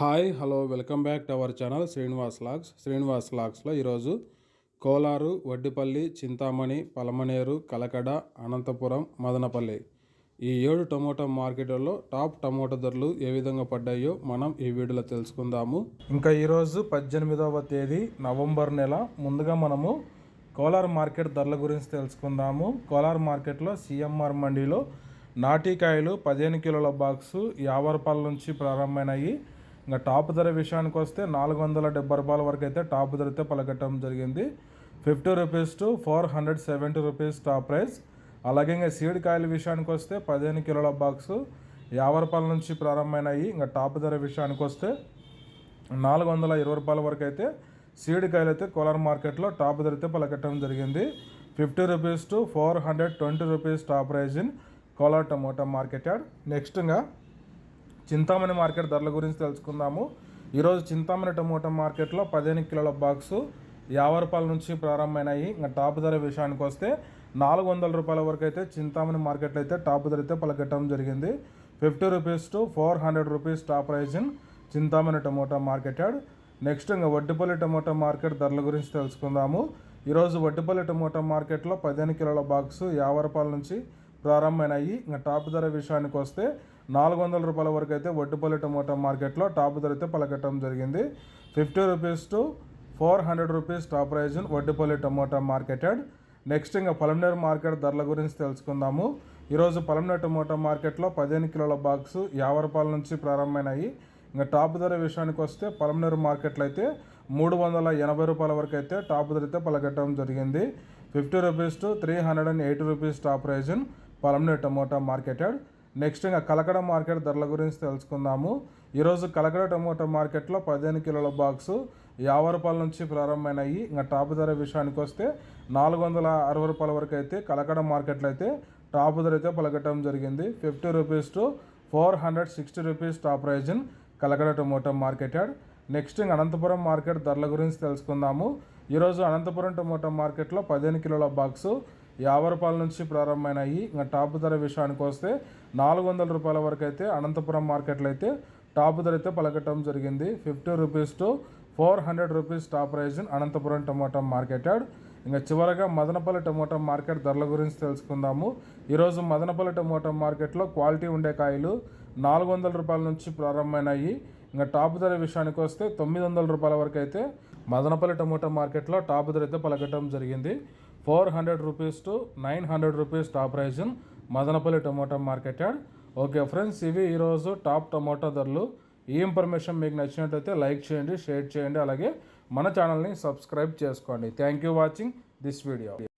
Hi hello welcome back to our channel Srinivas logs. Srinivas లాగ్స్లో ఈరోజు కోలారు వడ్డిపల్లి చింతామణి పలమనేరు కలకడ అనంతపురం మదనపల్లి ఈ ఏడు tomato మార్కెట్లలో టాప్ టమోటా ధరలు ఏ విధంగా పడ్డాయో మనం ఈ వీడియోలో తెలుసుకుందాము. ఇంకా ఈరోజు పద్దెనిమిదవ తేదీ నవంబర్ నెల. ముందుగా మనము కోలార్ మార్కెట్ ధరల గురించి తెలుసుకుందాము. కోలార్ మార్కెట్లో సిఎంఆర్ మండీలో నాటికాయలు పదిహేను కిలోల బాక్సు యాభై రూపాయల నుంచి ప్రారంభమైనాయి. ఇంకా టాప్ ధర విషయానికి వస్తే నాలుగు వందల డెబ్బై రూపాయల వరకు అయితే టాప్ ధరతో పలకట్టడం జరిగింది. Fifty rupees to four hundred seventy rupees top price. అలాగే ఇంకా సీడ్ కాయల విషయానికి వస్తే పదిహేను కిలోల బాక్స్ యాభై రూపాయల నుంచి ప్రారంభమైనాయి. ఇంకా టాప్ ధర విషయానికి వస్తే నాలుగు వందల ఇరవై రూపాయల వరకు అయితే సీడ్ కాయలు అయితే కోలార్ మార్కెట్లో టాప్ ధరతో పలకట్టడం జరిగింది. Fifty rupees to four hundred twenty rupees top price in Kolar tomato market yard next ఇంకా చింతామణి మార్కెట్ ధరల గురించి తెలుసుకుందాము. ఈరోజు చింతామణి టమోటా మార్కెట్లో పదిహేను కిలోల బాక్సు యాభై రూపాయల నుంచి ప్రారంభమైనాయి. ఇంకా టాప్ ధర విషయానికి వస్తే నాలుగు వందల రూపాయల వరకు అయితే చింతామణి మార్కెట్లో అయితే టాప్ ధర అయితే పలకెట్టడం జరిగింది. Fifty rupees to four hundred rupees top price in Chintamani tomato market yard. Next ఇంకా వడ్డిపల్లి టమోటా మార్కెట్ ధరల గురించి తెలుసుకుందాము. ఈరోజు వడ్డిపల్లి టమోటా మార్కెట్లో పదిహేను కిలోల బాక్సు యాభై రూపాయల నుంచి ప్రారంభమైనాయి. ఇంకా టాప్ ధర విషయానికి వస్తే నాలుగు వందల రూపాయల వరకు అయితే వడ్డుపల్లి టమోటా మార్కెట్లో టాప్ ధర అయితే పలకట్టడం జరిగింది. Fifty rupees to four hundred rupees top price Vaddupalli tomato market yard. Next ఇంకా పలమనేరు మార్కెట్ ధరల గురించి తెలుసుకుందాము. ఈరోజు పలమనేరు టమోటా మార్కెట్లో పదిహేను కిలోల బాక్స్ యాభై రూపాయల నుంచి ప్రారంభమైనాయి. ఇంకా టాప్ ధర విషయానికి వస్తే పలమనేరు మార్కెట్లో అయితే మూడు వందల ఎనభై రూపాయల వరకు అయితే టాప్ ధర అయితే పలకట్టడం జరిగింది. Fifty rupees to three hundred and eighty rupees top price Palamaner tomato market yard. Next ఇంకా కలకడ మార్కెట్ ధరల గురించి తెలుసుకుందాము. ఈరోజు కలకడ టమోటా మార్కెట్లో పదిహేను కిలోల బాక్సు యాభై రూపాయల నుంచి ప్రారంభమైనాయి. ఇంకా టాప్ ధర విషయానికి వస్తే నాలుగు వందల అరవై రూపాయల వరకు అయితే కలకడ మార్కెట్లో అయితే టాప్ ధర అయితే పలకటం జరిగింది. Fifty rupees to four hundred sixty rupees top price in Kalakada tomato market yard next ఇంకా అనంతపురం మార్కెట్ ధరల గురించి తెలుసుకుందాము. ఈరోజు అనంతపురం టమోటా మార్కెట్లో పదిహేను కిలోల బాక్సు యాభై రూపాయల నుంచి ప్రారంభమైనాయి. ఇంకా టాప్ ధర విషయానికి వస్తే నాలుగు వందల రూపాయల వరకు అయితే అనంతపురం మార్కెట్లో అయితే టాప్ ధర అయితే పలకటం జరిగింది. Fifty rupees to four hundred rupees top price Anantapuram tomato market yard ఇంకా చివరగా మదనపల్లి టమోటా మార్కెట్ ధరల గురించి తెలుసుకుందాము. ఈరోజు మదనపల్లి టమోటా మార్కెట్లో క్వాలిటీ ఉండే కాయలు నాలుగు వందల రూపాయల నుంచి ప్రారంభమైనాయి. ఇంకా టాప్ ధర విషయానికి వస్తే తొమ్మిది వందల రూపాయల వరకు అయితే మదనపల్లి టమోటా మార్కెట్లో టాప్ ధర అయితే పలకటం జరిగింది. Four hundred rupees to nine hundred rupees top price Madanapalle tomato market yard okay friends ఇవి ఈరోజు టాప్ టొమాటో ధరలు. ఈ ఇన్ఫర్మేషన్ మీకు నచ్చినట్లయితే లైక్ చేయండి షేర్ చేయండి అలాగే మన ఛానల్ని సబ్స్క్రైబ్ చేసుకోండి. Thank you watching this video.